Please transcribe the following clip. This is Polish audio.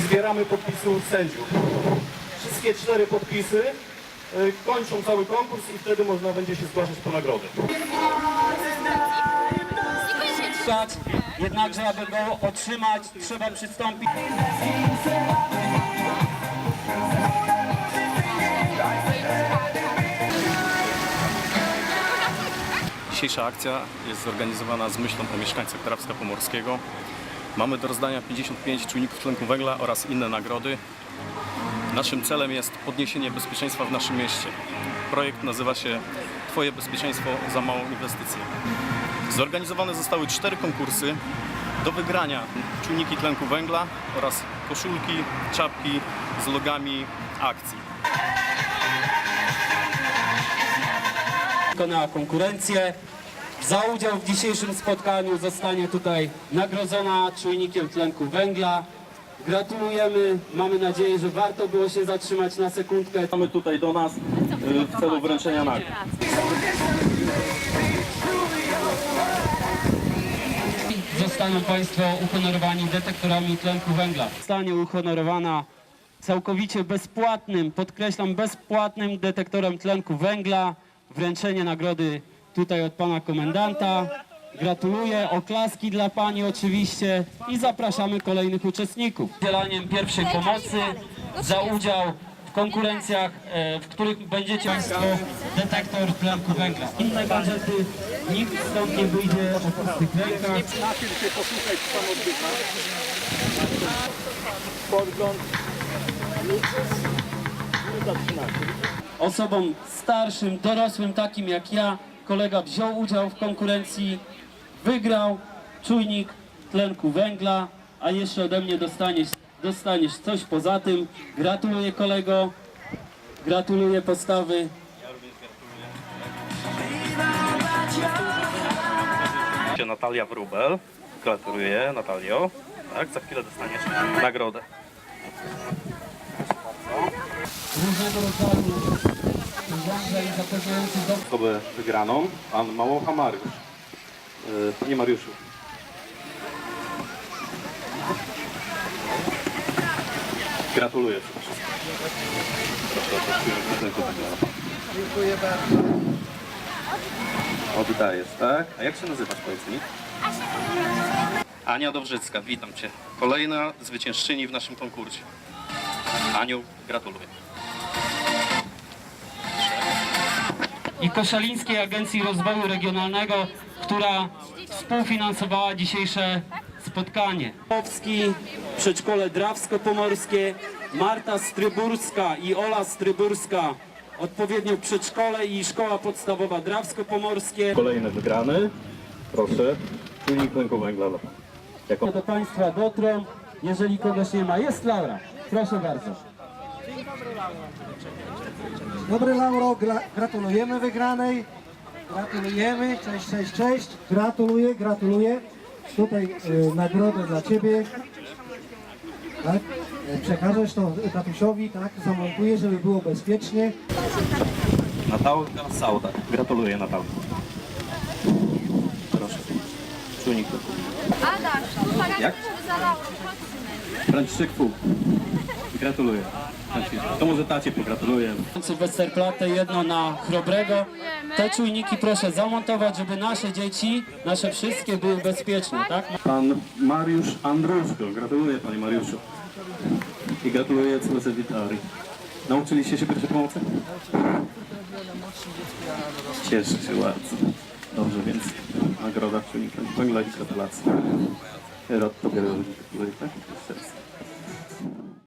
i zbieramy podpisy sędziów. Wszystkie cztery podpisy y, kończą cały konkurs i wtedy można będzie się zgłaszać po nagrody. Stać, jednakże aby go otrzymać trzeba przystąpić. Dzisiejsza akcja jest zorganizowana z myślą o mieszkańcach Drawska Pomorskiego. Mamy do rozdania 55 czujników tlenku węgla oraz inne nagrody. Naszym celem jest podniesienie bezpieczeństwa w naszym mieście. Projekt nazywa się Twoje bezpieczeństwo za małą inwestycję. Zorganizowane zostały cztery konkursy do wygrania czujniki tlenku węgla oraz koszulki, czapki z logami akcji. Wykonała konkurencję. Za udział w dzisiejszym spotkaniu zostanie tutaj nagrodzona czujnikiem tlenku węgla. Gratulujemy. Mamy nadzieję, że warto było się zatrzymać na sekundkę. Mamy tutaj do nas y, w celu wręczenia nagród. Zostaną Państwo uhonorowani detektorami tlenku węgla. Zostanie uhonorowana całkowicie bezpłatnym, podkreślam bezpłatnym detektorem tlenku węgla. Wręczenie nagrody tutaj od Pana Komendanta. Gratuluję, oklaski dla Pani oczywiście i zapraszamy kolejnych uczestników. Udzielaniem pierwszej pomocy za udział w konkurencjach, e, w których będziecie Państwo detektor tlenku węgla. Inne gadżety, nikt stąd nie wyjdzie o pustych rękach. Osobom starszym, dorosłym, takim jak ja, kolega wziął udział w konkurencji, wygrał czujnik tlenku węgla, a jeszcze ode mnie dostaniesz, dostaniesz coś poza tym. Gratuluję kolego, gratuluję postawy. Natalia Wrubel. Gratuluję Natalio. Tak, za chwilę dostaniesz nagrodę. zapewniających do... Osobę wygraną, pan Małocha Mariusz. Y, Panie Mariuszu. Gratuluję przede wszystkim. Dziękuję bardzo. Oddajesz, tak? A jak się nazywasz, powiedz mi? Ania Dobrzycka, witam Cię. Kolejna zwyciężczyni w naszym konkursie. Aniu, gratuluję. I Koszalińskiej Agencji Rozwoju Regionalnego, która współfinansowała dzisiejsze spotkanie. Powski, Przedszkole Drawsko-Pomorskie, Marta Stryburska i Ola Stryburska, odpowiednio przedszkole i szkoła podstawowa Drawsko-Pomorskie. Kolejny wygrany. Proszę. Czujnik tlenku węgla. Jako Do Państwa dotrą, jeżeli kogoś nie ma. Jest Laura, proszę bardzo. Dobry Lauro, gra, gratulujemy wygranej. Gratulujemy, cześć, cześć, cześć. Gratuluję, gratuluję. Tutaj y, nagrodę dla Ciebie. Tak? Y, Przekażesz to tatusiowi, tak? Zamontuję, żeby było bezpiecznie. Natalka Sauda. Gratuluję Natalka. Proszę. Czujnik. Adaś, Jak? Franciszek Fu. Gratuluję. To może tacie pogratuluję. Westerplatte, jedno na Chrobrego. Te czujniki proszę zamontować, żeby nasze dzieci, nasze wszystkie były bezpieczne, tak? Pan Mariusz Andruszko. Gratuluję Panie Mariuszu. I gratuluję CBC Witari. Nauczyliście się pierwszej pomocy? Cieszę się bardzo. Dobrze, więc nagroda czujnika węgla i gratulacje. Rod Tobie gratuluję, tak?